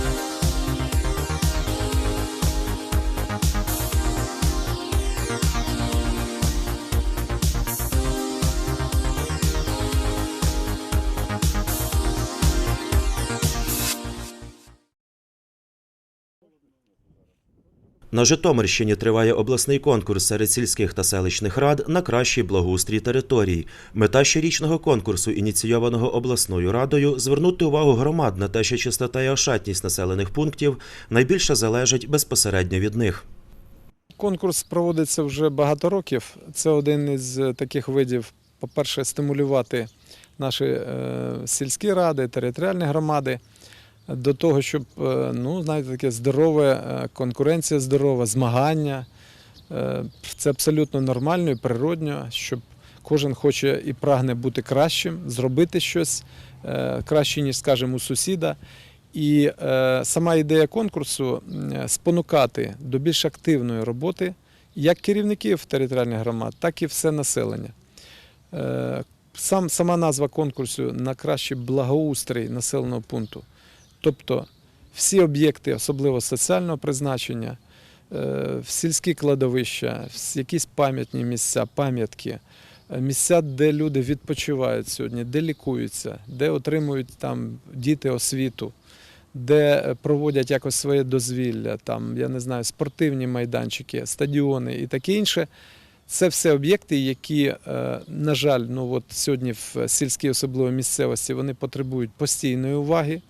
thank you На Житомирщині триває обласний конкурс серед сільських та селищних рад на кращий благоустрій територій. Мета щорічного конкурсу, ініційованого обласною радою, звернути увагу громад на те, що чистота і ошатність населених пунктів найбільше залежить безпосередньо від них. Конкурс проводиться вже багато років. Це один із таких видів, по-перше, стимулювати наші е, сільські ради, територіальні громади до того, щоб е, ну, знаєте, таке здорове, е, конкуренція здорова, змагання. Е, Це абсолютно нормально і природньо, щоб кожен хоче і прагне бути кращим, зробити щось краще, ніж, скажімо, у сусіда. І сама ідея конкурсу спонукати до більш активної роботи як керівників територіальних громад, так і все населення. Сам, сама назва конкурсу на кращий благоустрій населеного пункту. Тобто всі об'єкти, особливо соціального призначення, е, сільські кладовища, якісь пам'ятні місця, пам'ятки, е, місця, де люди відпочивають сьогодні, де лікуються, де отримують там діти освіту, де е, проводять якось своє дозвілля, там, я не знаю, спортивні майданчики, стадіони і таке інше. Це все об'єкти, які, на жаль, ну от сьогодні в сільській особливо місцевості вони потребують постійної уваги.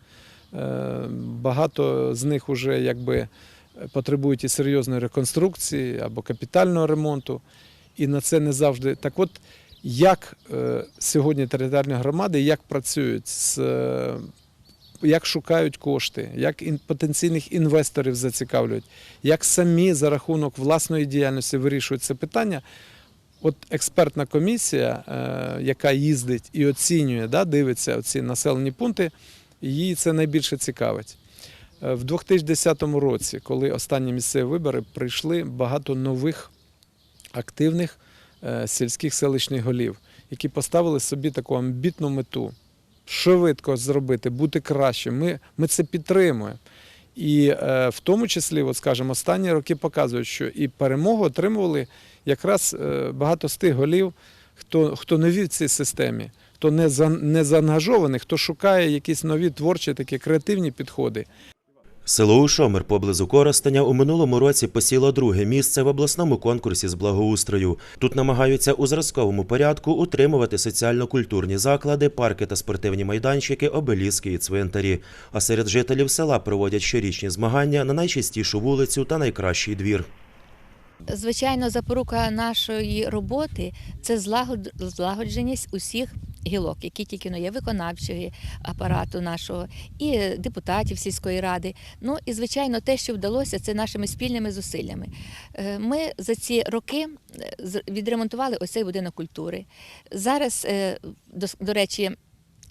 Е, Багато з них вже якби потребують і серйозної реконструкції або капітального ремонту. І на це не завжди. Так от, як е, сьогодні територіальні громади, як працюють з. е, Як шукають кошти, як потенційних інвесторів зацікавлюють, як самі за рахунок власної діяльності вирішують це питання. От експертна комісія, е, яка їздить і оцінює, да, дивиться ці населені пункти, її це найбільше цікавить. Е, В 2010 році, коли останні місцеві вибори, прийшли багато нових активних е, сільських селищних голів, які поставили собі таку амбітну мету швидко зробити, бути краще. Ми, ми це підтримуємо. І е, в тому числі, от, скажімо, останні роки показують, що і перемогу отримували якраз багато з тих голів, хто, хто нові в цій системі, хто не, за, не заангажований, хто шукає якісь нові творчі, такі креативні підходи. Село Ушомир поблизу Коростеня у минулому році посіло друге місце в обласному конкурсі з благоустрою. Тут намагаються у зразковому порядку утримувати соціально-культурні заклади, парки та спортивні майданчики, обеліски і цвинтарі. А серед жителів села проводять щорічні змагання на найчистішу вулицю та найкращий двір. Звичайно, запорука нашої роботи це злагодженість усіх гілок, які тільки є виконавчого апарату нашого, і депутатів сільської ради. Ну і звичайно, те, що вдалося, це нашими спільними зусиллями. Е, Ми за ці роки е, відремонтували ось цей будинок культури. Зараз, е, до, речі,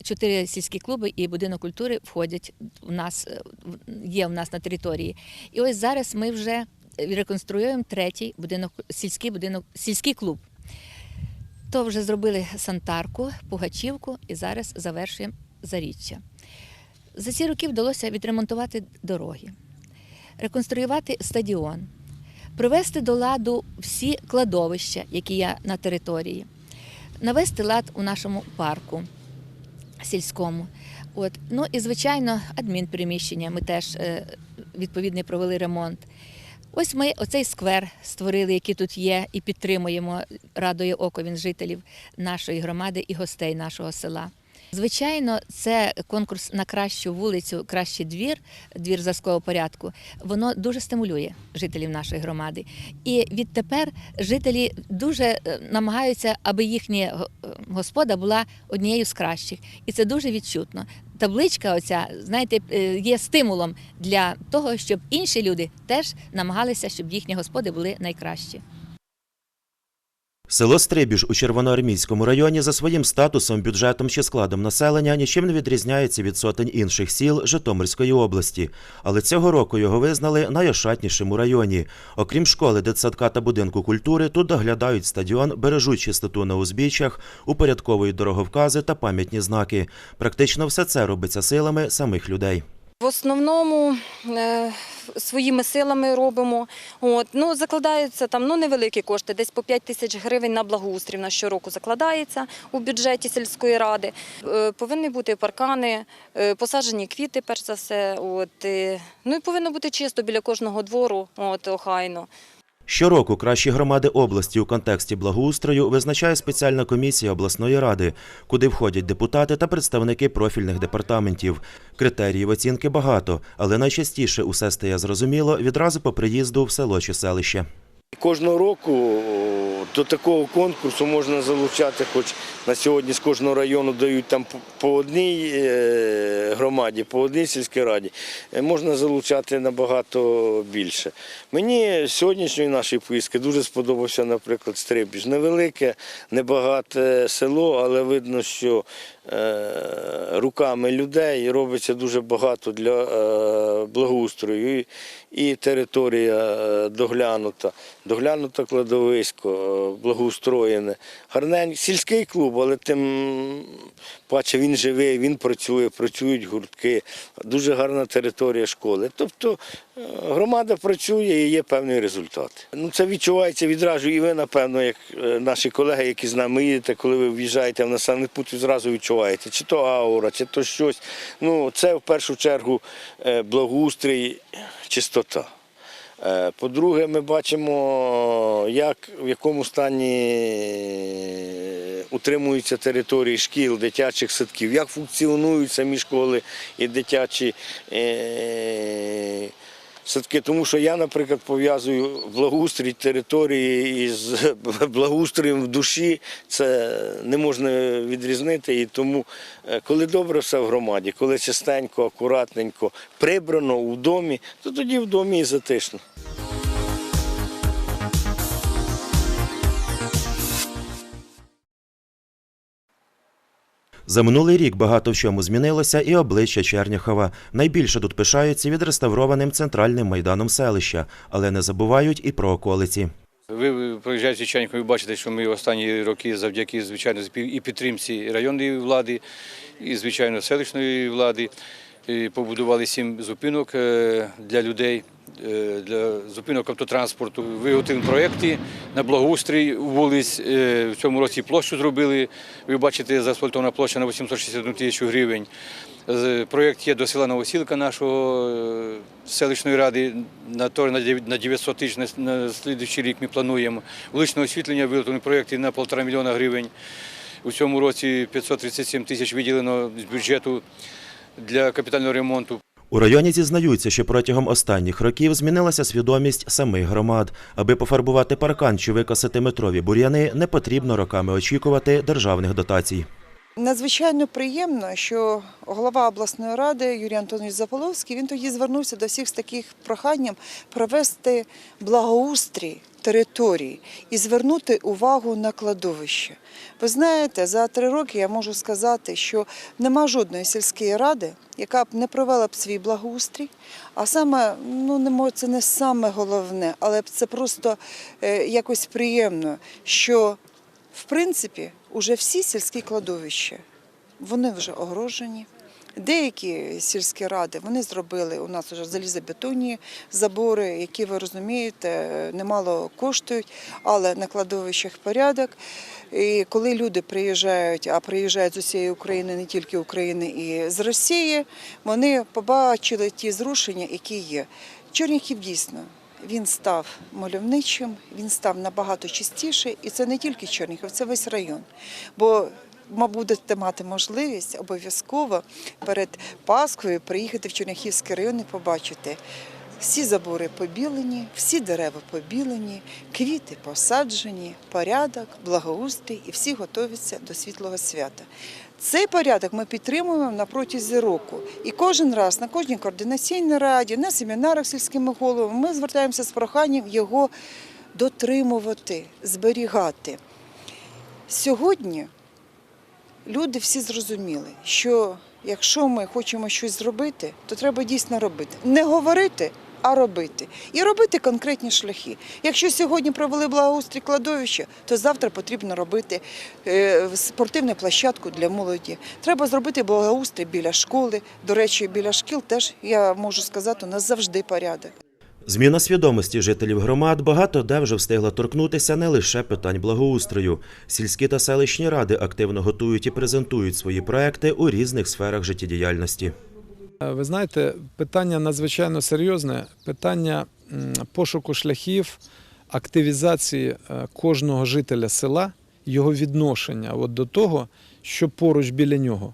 Чотири сільські клуби і будинок культури входять у нас, в- є у нас на території. І ось зараз ми вже реконструюємо третій будинок, сільський будинок, сільський клуб. То вже зробили Сантарку, Пугачівку і зараз завершуємо Заріччя. За ці роки вдалося відремонтувати дороги, реконструювати стадіон, привести до ладу всі кладовища, які є на території, навести лад у нашому парку сільському. От. Ну і, звичайно, адмінприміщення. Ми теж е, відповідний провели ремонт. Ось ми оцей сквер створили, який тут є, і підтримуємо, радує око він жителів нашої громади і гостей нашого села. Звичайно, це конкурс на кращу вулицю, кращий двір, двір зразкового порядку. Воно дуже стимулює жителів нашої громади. І відтепер жителі дуже е, намагаються, аби їхня господа була однією з кращих. І це дуже відчутно. Табличка, оця, знаєте, е, є стимулом для того, щоб інші люди теж намагалися, щоб їхні господи були найкращі. Село Стрибіж у Червоноармійському районі за своїм статусом, бюджетом чи складом населення нічим не відрізняється від сотень інших сіл Житомирської області. Але цього року його визнали найошатнішим у районі. Окрім школи, дитсадка та будинку культури, тут доглядають стадіон, бережуть чистоту на узбіччях, упорядковують дороговкази та пам'ятні знаки. Практично все це робиться силами самих людей. В основному е, своїми силами робимо. От. Ну, закладаються там ну, невеликі кошти, десь по 5 тисяч гривень на благоустрій на щороку закладається у бюджеті сільської ради. Е, Повинні бути паркани, е, посаджені квіти, перш за все. От. Ну і повинно бути чисто біля кожного двору, от, охайно. Щороку кращі громади області у контексті благоустрою визначає спеціальна комісія обласної ради, куди входять депутати та представники профільних департаментів. Критеріїв оцінки багато, але найчастіше усе стає зрозуміло відразу по приїзду в село чи селище. Кожного року до такого конкурсу можна залучати, хоч на сьогодні з кожного району дають там по- одній е, громаді, по одній сільській раді, е, можна залучати набагато більше. Мені сьогоднішньої нашої поїздки дуже сподобався, наприклад, Стрибіж. Невелике, небагате село, але видно, що руками людей робиться дуже багато для е, благоустрою. І, територія е, доглянута, доглянута кладовисько, е, благоустроєне. Гарненький сільський клуб, але тим паче він живий, він працює, працюють гуртки, дуже гарна територія школи. Тобто е, громада працює і є певний результат. Ну, це відчувається відразу, і ви, напевно, як е, наші колеги, які з нами їдете, коли ви в'їжджаєте в населений ви зразу відчуваєте, чи то аура, чи то щось. Ну, це в першу чергу е, благоустрій, чистота. Е, По-друге, ми бачимо, як, в якому стані е, утримуються території шкіл, дитячих садків, як функціонують самі школи і дитячі садки. Тому що я, наприклад, пов'язую благоустрій території із благоустроєм в душі. Це не можна відрізнити. І тому, е, коли добре все в громаді, коли чистенько, акуратненько, прибрано у домі, то тоді в домі і затишно. За минулий рік багато в чому змінилося і обличчя Черняхова. Найбільше тут пишаються відреставрованим центральним майданом селища, але не забувають і про околиці. Ви проїжджаєте Черніхов, ви бачите, що ми останні роки завдяки, звичайно, і підтримці районної влади, і, звичайно, селищної влади побудували сім зупинок е, для людей, для зупинок автотранспорту. Виготовлені проєкти на благоустрій вулиць. Е, В цьому році площу зробили. Ви бачите, заасфальтована площа на 861 тисячу гривень. Проєкт є до села Новосілка нашого е, селищної ради на на 900 тисяч на слідуючий рік ми плануємо. Вуличне освітлення виготовлені проєкти на 1,5 мільйона гривень. У цьому році 537 тисяч виділено з бюджету для капітального ремонту. У районі зізнаються, що протягом останніх років змінилася свідомість самих громад. Аби пофарбувати паркан чи викосити метрові бур'яни, не потрібно роками очікувати державних дотацій. Надзвичайно приємно, що голова обласної ради Юрій Антонович Заполовський він тоді звернувся до всіх з таких проханням провести благоустрій території і звернути увагу на кладовище. Ви знаєте, за три роки я можу сказати, що нема жодної сільської ради, яка б не провела б свій благоустрій. А саме, ну не мо- це не саме головне, але це просто е, якось приємно, що в принципі, уже всі сільські кладовища, вони вже огорожені. Деякі сільські ради вони зробили у нас вже залізобетонні забори, які ви розумієте, немало коштують, але на кладовищах порядок. І коли люди приїжджають, а приїжджають з усієї України, не тільки України і з Росії, вони побачили ті зрушення, які є. Черніхів дійсно він став мальовничим, він став набагато чистіше, і це не тільки Чернігів, це весь район. Бо ма- будете мати можливість обов'язково перед Пасхою приїхати в Черняхівський район і побачити. Всі забори побілені, всі дерева побілені, квіти посаджені, порядок, благоустрій і всі готуються до світлого свята. Цей порядок ми підтримуємо на протязі року. І кожен раз на кожній координаційній раді, на семінарах сільськими головами ми звертаємося з проханням його дотримувати, зберігати. Сьогодні люди всі зрозуміли, що якщо ми хочемо щось зробити, то треба дійсно робити. Не говорити, а робити. І робити конкретні шляхи. Якщо сьогодні провели благоустрій кладовища, то завтра потрібно робити е, спортивну площадку для молоді. Треба зробити благоустрій біля школи. До речі, біля шкіл теж я можу сказати, у нас завжди порядок. Зміна свідомості жителів громад багато де вже встигла торкнутися не лише питань благоустрою. Сільські та селищні ради активно готують і презентують свої проекти у різних сферах життєдіяльності. Е, Ви знаєте, питання надзвичайно серйозне. Питання пошуку шляхів, активізації е, кожного жителя села, його відношення от до того, що поруч біля нього.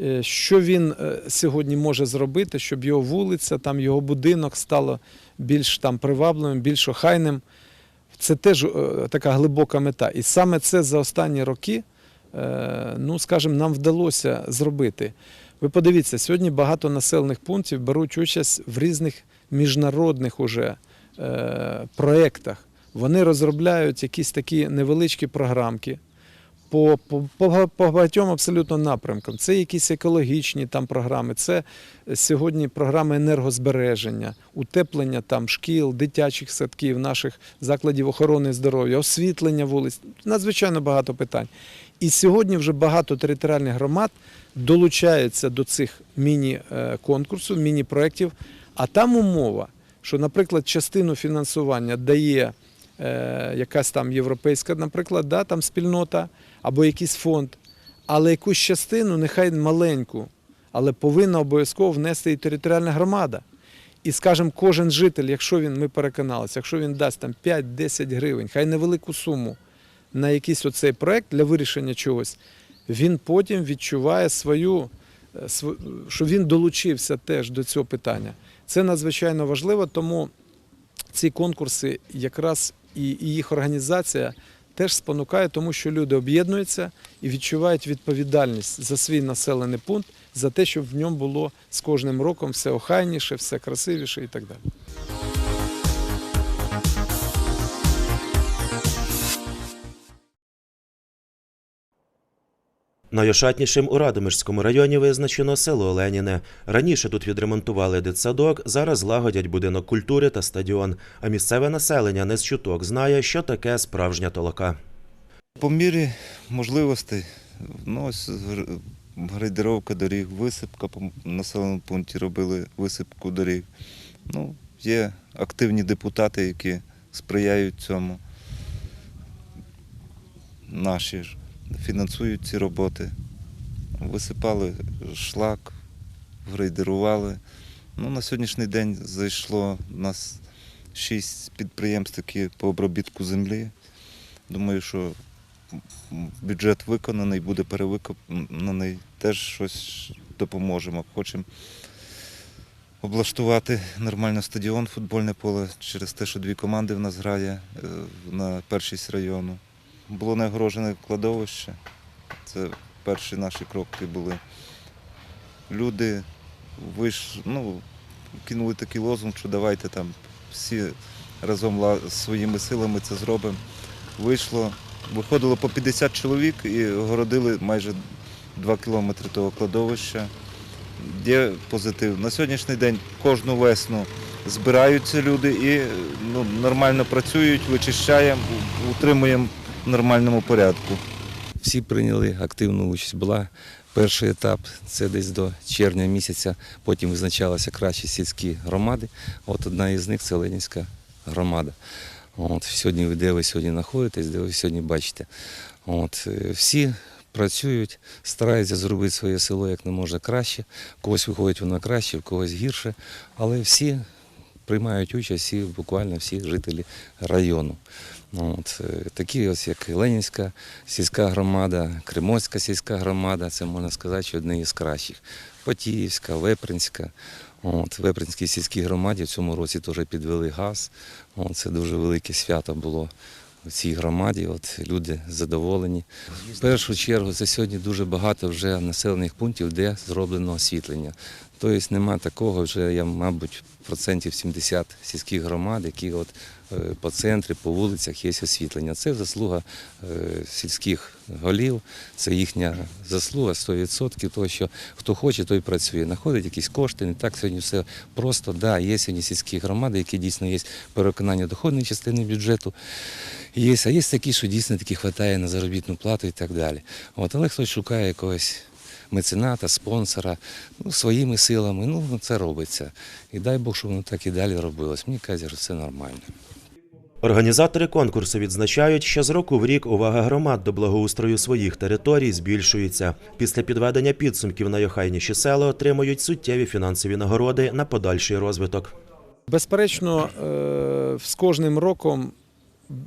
Е, Що він сьогодні може зробити, щоб його вулиця, там його будинок стало більш там привабливим, більш охайним. Це теж е, така глибока мета. І саме це за останні роки, е, ну скажімо, нам вдалося зробити. Ви подивіться, сьогодні багато населених пунктів беруть участь в різних міжнародних уже е, проєктах. Вони розробляють якісь такі невеличкі програмки по, по, по, багатьом абсолютно напрямкам. Це якісь екологічні там програми, це сьогодні програми енергозбереження, утеплення там шкіл, дитячих садків, наших закладів охорони здоров'я, освітлення вулиць. Надзвичайно багато питань. І сьогодні вже багато територіальних громад долучаються до цих міні-конкурсів, міні-проєктів. А там умова, що, наприклад, частину фінансування дає е, якась там європейська, наприклад, да, там спільнота або якийсь фонд, але якусь частину, нехай маленьку, але повинна обов'язково внести і територіальна громада. І, скажімо, кожен житель, якщо він, ми переконалися, якщо він дасть там 5-10 гривень, хай невелику суму на якийсь оцей проект для вирішення чогось, він потім відчуває свою, е, що він долучився теж до цього питання. Це надзвичайно важливо, тому ці конкурси якраз і, і їх організація теж спонукає, тому що люди об'єднуються і відчувають відповідальність за свій населений пункт, за те, щоб в ньому було з кожним роком все охайніше, все красивіше і так далі. Найошатнішим у Радомирському районі визначено село Леніне. Раніше тут відремонтували дитсадок, зараз лагодять будинок культури та стадіон. А місцеве населення не з чуток знає, що таке справжня толока. По мірі можливостей, ну, ось гр- грейдеровка доріг, висипка по населеному пункті робили висипку доріг. Ну, є активні депутати, які сприяють цьому. Наші ж фінансують ці роботи. Висипали шлак, грейдерували. Ну, на сьогоднішній день зайшло у нас шість підприємств, які по обробітку землі. Думаю, що бюджет виконаний, буде перевиконаний, теж щось допоможемо. Хочемо облаштувати нормально стадіон, футбольне поле через те, що дві команди в нас грає е, на першість району. Було не огорожене кладовище. Це перші наші кроки були. Люди виш, ну, кинули такий лозунг, що давайте там всі разом своїми силами це зробимо. Вийшло, виходило по 50 чоловік і огородили майже 2 кілометри того кладовища. Є позитив. На сьогоднішній день кожну весну збираються люди і ну, нормально працюють, вичищаємо, утримуємо в нормальному порядку. Всі прийняли активну участь. Була перший етап, це десь до червня місяця. Потім визначалися кращі сільські громади. От одна із них це Ленінська громада. От, сьогодні ви де ви сьогодні знаходитесь, де ви сьогодні бачите. От, е, всі працюють, стараються зробити своє село як не можна краще. Когось виходить воно краще, в когось гірше, але всі приймають участь, всі, буквально всі жителі району. От, е, такі ось як Ленінська сільська громада, Кримоцька сільська громада, це можна сказати, що одні із кращих. Потіївська, Вепринська. От, Вепринській сільській громаді в цьому році теж підвели газ. От, це дуже велике свято було в цій громаді. От, люди задоволені. В першу чергу це сьогодні дуже багато вже населених пунктів, де зроблено освітлення. Тобто нема такого вже, я, мабуть, процентів 70 сільських громад, які от е, по центрі, по вулицях є освітлення. Це заслуга е, сільських голів, це їхня заслуга 100%, того, що хто хоче, той працює. Знаходить якісь кошти, не так сьогодні все просто. Да, є сьогодні сільські громади, які дійсно є переконання доходної частини бюджету. Є, а є такі, що дійсно таки вистачає на заробітну плату і так далі. От, але хтось шукає якогось мецената, спонсора, ну, своїми силами, ну це робиться. І дай Бог, щоб воно так і далі робилось. Мені кажуть, що це нормально. Організатори конкурсу відзначають, що з року в рік увага громад до благоустрою своїх територій збільшується. Після підведення підсумків найохайніші села отримують суттєві фінансові нагороди на подальший розвиток. Безперечно, е, з кожним роком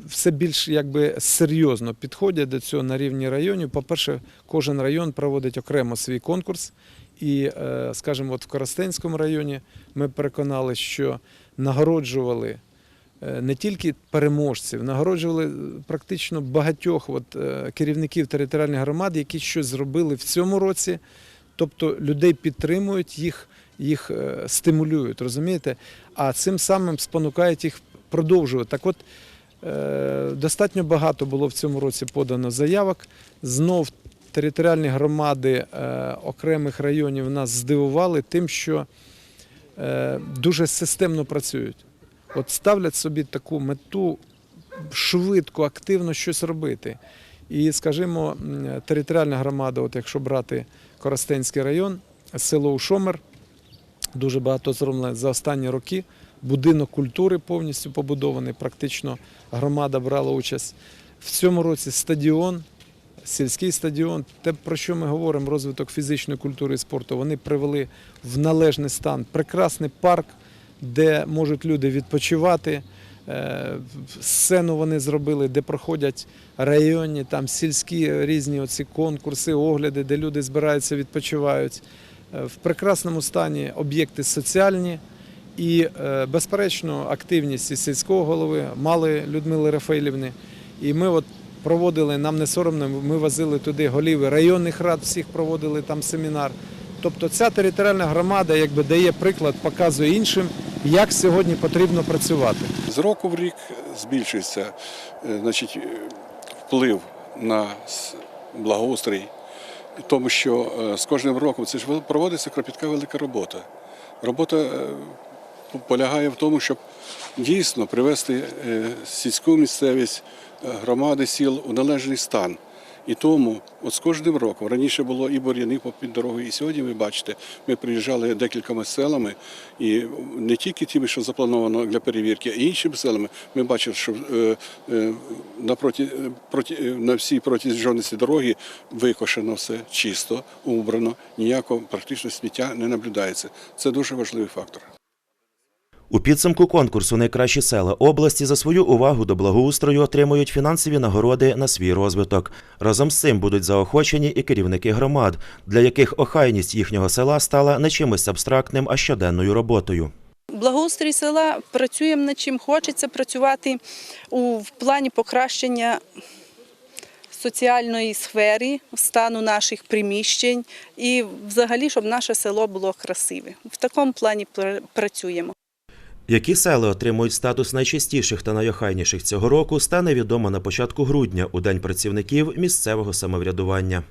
все більш якби серйозно підходять до цього на рівні районів. По-перше, кожен район проводить окремо свій конкурс. І, е, скажімо, от в Коростенському районі ми переконали, що нагороджували е, не тільки переможців, нагороджували практично багатьох от, е, керівників територіальних громад, які щось зробили в цьому році. Тобто людей підтримують, їх, їх е, стимулюють, розумієте? А цим самим спонукають їх продовжувати. Так от е, достатньо багато було в цьому році подано заявок. Знов територіальні громади е, окремих районів нас здивували тим, що е, дуже системно працюють. От ставлять собі таку мету швидко, активно щось робити. І, скажімо, територіальна громада, от якщо брати Коростенський район, село Ушомер, дуже багато зроблено за останні роки. Будинок культури повністю побудований, практично громада брала участь. В цьому році стадіон, сільський стадіон, те, про що ми говоримо, розвиток фізичної культури і спорту, вони привели в належний стан прекрасний парк, де можуть люди відпочивати. Е, Сцену вони зробили, де проходять районні, там сільські різні оці конкурси, огляди, де люди збираються, відпочивають. Е, В прекрасному стані об'єкти соціальні і, е, безперечно, активність сільського голови мали Людмили Рафаїлівни. І ми от проводили, нам не соромно, ми возили туди голів районних рад, всіх проводили там семінар. Тобто ця територіальна громада якби дає приклад, показує іншим, як сьогодні потрібно працювати. З року в рік збільшується е, значить, вплив на благоустрій, тому що е, з кожним роком це ж проводиться кропітка велика робота. Робота полягає в тому, щоб дійсно привести е, сільську місцевість, е, громади сіл у належний стан. І тому, от з кожним роком, раніше було і бур'яни під дорогою, і сьогодні ви бачите, ми приїжджали декількома селами, і не тільки тими, що заплановано для перевірки, а й іншими селами. Ми бачили, що е, е, проти, е, на всій протяжності дороги викошено все чисто, убрано, ніякого практично сміття не наблюдається. Це дуже важливий фактор. У підсумку конкурсу найкращі села області за свою увагу до благоустрою отримують фінансові нагороди на свій розвиток. Разом з цим будуть заохочені і керівники громад, для яких охайність їхнього села стала не чимось абстрактним, а щоденною роботою. Благоустрій села працюємо над чим хочеться працювати у в плані покращення соціальної сфери, стану наших приміщень і взагалі, щоб наше село було красиве. В такому плані пр- працюємо. Які села отримують статус найчастіших та найохайніших цього року, стане відомо на початку грудня у День працівників місцевого самоврядування.